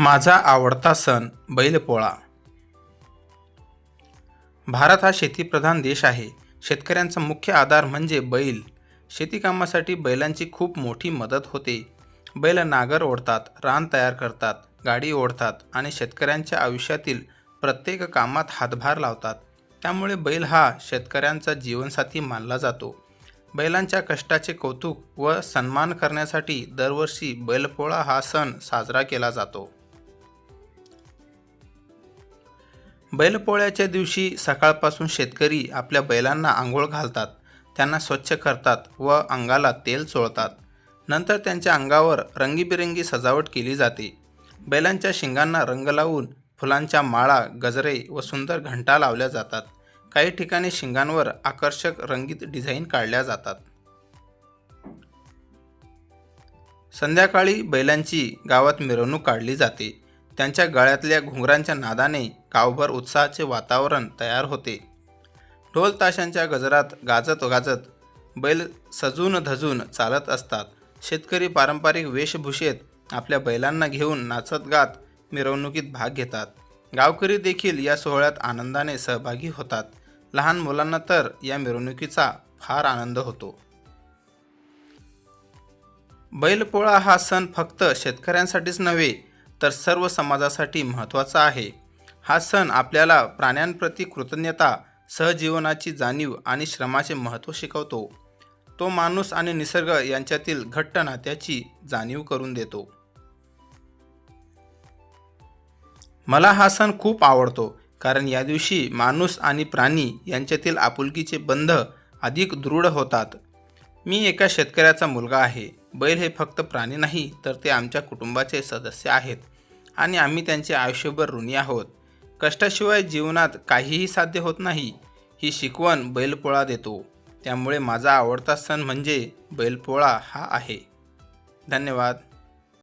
माझा आवडता सण बैलपोळा. भारत हा शेतीप्रधान देश आहे. शेतकऱ्यांचा मुख्य आधार म्हणजे बैल. शेतीकामासाठी बैलांची खूप मोठी मदत होते. बैल नागर ओढतात रान तयार करतात गाडी ओढतात आणि शेतकऱ्यांच्या आयुष्यातील प्रत्येक कामात हातभार लावतात. त्यामुळे बैल हा शेतकऱ्यांचा जीवनसाथी मानला जातो. बैलांच्या कष्टाचे कौतुक व सन्मान करण्यासाठी दरवर्षी बैलपोळा हा सण साजरा केला जातो. बैलपोळ्याच्या दिवशी सकाळपासून शेतकरी आपल्या बैलांना आंघोळ घालतात त्यांना स्वच्छ करतात व अंगाला तेल चोळतात. नंतर त्यांच्या अंगावर रंगीबिरंगी सजावट केली जाते. बैलांच्या शिंगांना रंग लावून फुलांच्या माळा गजरे व सुंदर घंटा लावल्या जातात. काही ठिकाणी शिंगांवर आकर्षक रंगीत डिझाईन काढल्या जातात. संध्याकाळी बैलांची गावात मिरवणूक काढली जाते. त्यांच्या गळ्यातल्या घुंगरांच्या नादाने गावभर उत्साहाचे वातावरण तयार होते. ढोल ताशांच्या गजरात गाजत गाजत बैल सजून धजून चालत असतात. शेतकरी पारंपरिक वेशभूषेत आपल्या बैलांना घेऊन नाचत गात मिरवणुकीत भाग घेतात. गावकरी देखील या सोहळ्यात आनंदाने सहभागी होतात. लहान मुलांना तर या मिरवणुकीचा फार आनंद होतो. बैलपोळा हा सण फक्त शेतकऱ्यांसाठीच नव्हे तर सर्व समाजासाठी महत्त्वाचा आहे. हा सण आपल्याला प्राण्यांप्रती कृतज्ञता सहजीवनाची जाणीव आणि श्रमाचे महत्त्व शिकवतो. तो माणूस आणि निसर्ग यांच्यातील घट्ट नात्याची जाणीव करून देतो. मला हा सण खूप आवडतो कारण या दिवशी माणूस आणि प्राणी यांच्यातील आपुलकीचे बंध अधिक दृढ होतात. मी एका शेतकऱ्याचा मुलगा आहे. बैल हे फक्त प्राणी नाही तर ते आमच्या कुटुंबाचे सदस्य आहेत आणि आम्ही त्यांचे आयुष्यभर ऋणी आहोत. कष्टाशिवाय जीवनात काहीही साध्य होत नाही ही शिकवण बैलपोळा देतो. त्यामुळे माझा आवडता सण म्हणजे बैलपोळा हा आहे. धन्यवाद.